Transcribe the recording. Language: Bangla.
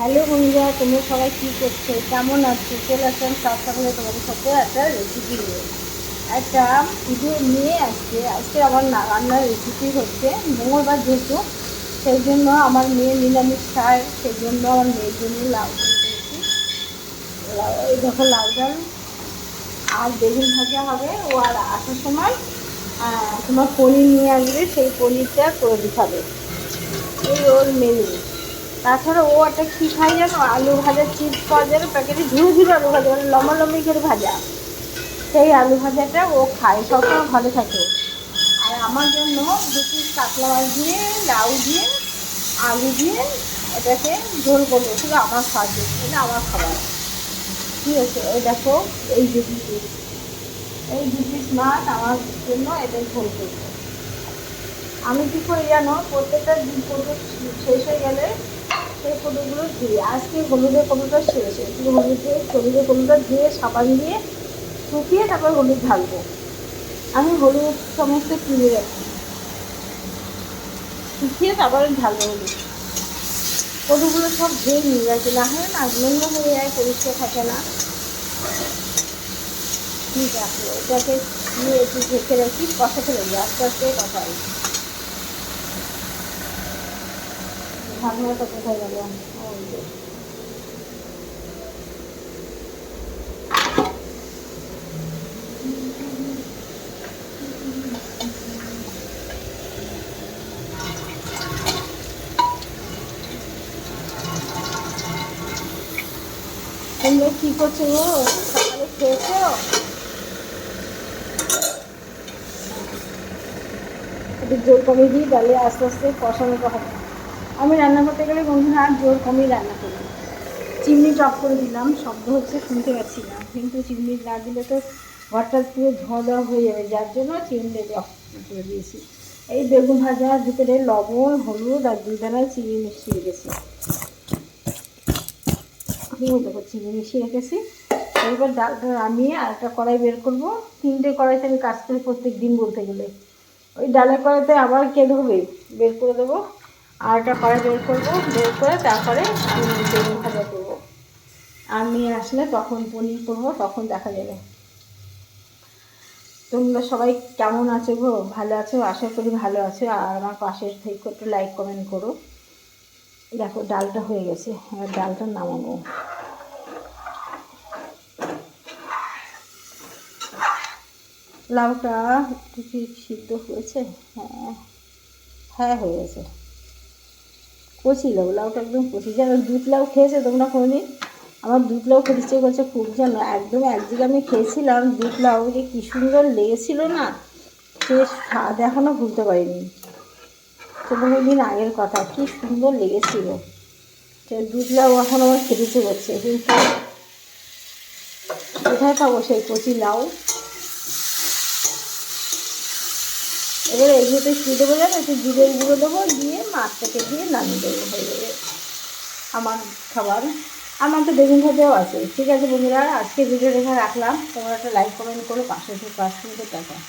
হ্যালো বন্ধুরা, তোমরা সবাই কী করছ? কেমন আছো? চলে আসলাম সব সকালে তোমাদের সাথে একটা রেসিপি নিয়ে। একটা পুজো নিয়ে আসছে। আজকে আমার না রান্নার রেসিপি হচ্ছে মঙ্গলবার যেহেতু, সেই জন্য আমার মেয়ে নিরামিষ খায়, সেই জন্য আমার মেয়ের জন্য লাউ করেছি। এই দেখো লাউ ডাল। আর বেগুন ভাজা হবে। ও আর আসার সময় তোমার পনির নিয়ে আসবে। সেই পনিরটা করে দিতে হবে। এই ওর মেনু তাছাড়া ও একটা কী খাই জানো? আলু ভাজা চিপস পাওয়া যায় প্যাকেটে ঝুড়ো ঝুড়ো আলু ভাজা মানে লম্বা লম্বি করে ভাজা। সেই আলু ভাজাটা ও খায়, সবসময় ভালো থাকে আর আমার জন্য দুটি কাতলা মাছ দিয়ে, লাউ দিয়ে, আলু দিয়ে এটাকে ঝোল করব, শুধু আমার খাওয়ার জন্য, এটা আমার খাবার। ঠিক আছে ওই দেখো, এই দুটি পিস এই দু পিস মাছ আমার জন্য এটা ঝোল করব। আমি কী করি জানো, প্রত্যেকটা দিন ফটো শেষ হয়ে গেলে সেই ফটোগুলো ধুই আজকে হলুদের ফটোটা শেষ? একটু হলুদ হলুদের ফটোটা ধুয়ে, সাবান দিয়ে শুকিয়ে তারপর হলুদ ঢালবো। আমি হলুদ সমস্ত কিনে রাখি। শুকিয়ে তারপরে ঢালবো হলুদ। ফটোগুলো সব ধুয়ে নিয়ে রাখি না হয় না নোংরা হয়ে যায়, পরিষ্কার থাকে না। ঠিক আছে, এটাকে নিয়ে একটু ঢেকে রাখি কষা ফেলে দিই আস্তে আস্তে কষাই ঢাকনাটা কোথায় গেল? তোমরা কি করছ গো? সকালে খেয়েছো? জোর কমিয়ে দিই, তাহলে আস্তে আস্তে কষানোটা হবে। আমি রান্না করতে গেলে বন্ধুরা আর জোর কমিয়ে রান্না করি। চিমনি টপ করে দিলাম, শব্দ হচ্ছে শুনতে পাচ্ছি না। কিন্তু চিমনি না দিলে তো ঘরটা পুরো ধোয়া দেওয়া হয়ে যাবে, যার জন্য চিমনি অফ করে দিয়েছি। এই বেগুন ভাজার ভিতরে লবণ, হলুদ আর দুই দানা চিনি মিশিয়ে রেখেছি চিনি মিশিয়ে রেখেছি। এবার ডালটা নামিয়ে আর একটা কড়াই বের করব। তিনটে কড়াইতে আমি কাজ করি প্রত্যেক দিন বলতে গেলে। ওই ডালের কড়াইতে আবার কে হবে বের করে দেবো। আর একটা বের করব, বের করে তারপরে বেগুন ভাজা করব। আর মেয়ে আসলে তখন পনির করব, তখন দেখা যাবে। তোমরা সবাই কেমন আছো গো? ভালো আছো? আশা করি ভালো আছো। আর আমার পাশে থেকে একটু লাইক কমেন্ট করো। দেখো, ডালটা হয়ে গেছে। এবার ডালটা নামাবো লাউটা কি সিদ্ধ হয়েছে? হ্যাঁ। হ্যাঁ হয়ে গেছে। কচি লাউ লাউটা একদম কচি জানো দুধ লাউ খেয়েছে তোমরা কোনোদিন? আমার দুধ লাউ খেতে ইচ্ছে করছে খুব জানো একদম একদিকে আমি খেয়েছিলাম, দুধ লাউ যে কী সুন্দর লেগেছিল না, সে স্বাদ এখনও ভুলতে পারিনি। তো দিন আগের কথা, কী সুন্দর লেগেছিল। দুধ লাউ এখন আমার খেতে ইচ্ছে করছে। কিন্তু কোথায় পাবো সেই কচি লাউ? এবারে এগুলোতে কী দেবো জানো একটু জিরের গুঁড়ো দেবো, দিয়ে মাছটাকে দিয়ে নামিয়ে দেবো হয়ে যাবে আমার খাবার, আমার তো বেগুন ভাজাও আছে। ঠিক আছে বন্ধুরা আজকে ভিডিও রেখে রাখলাম। তোমরা একটা লাইক কমেন্ট করো, পাশে পাঁচ মিনিটের টাকা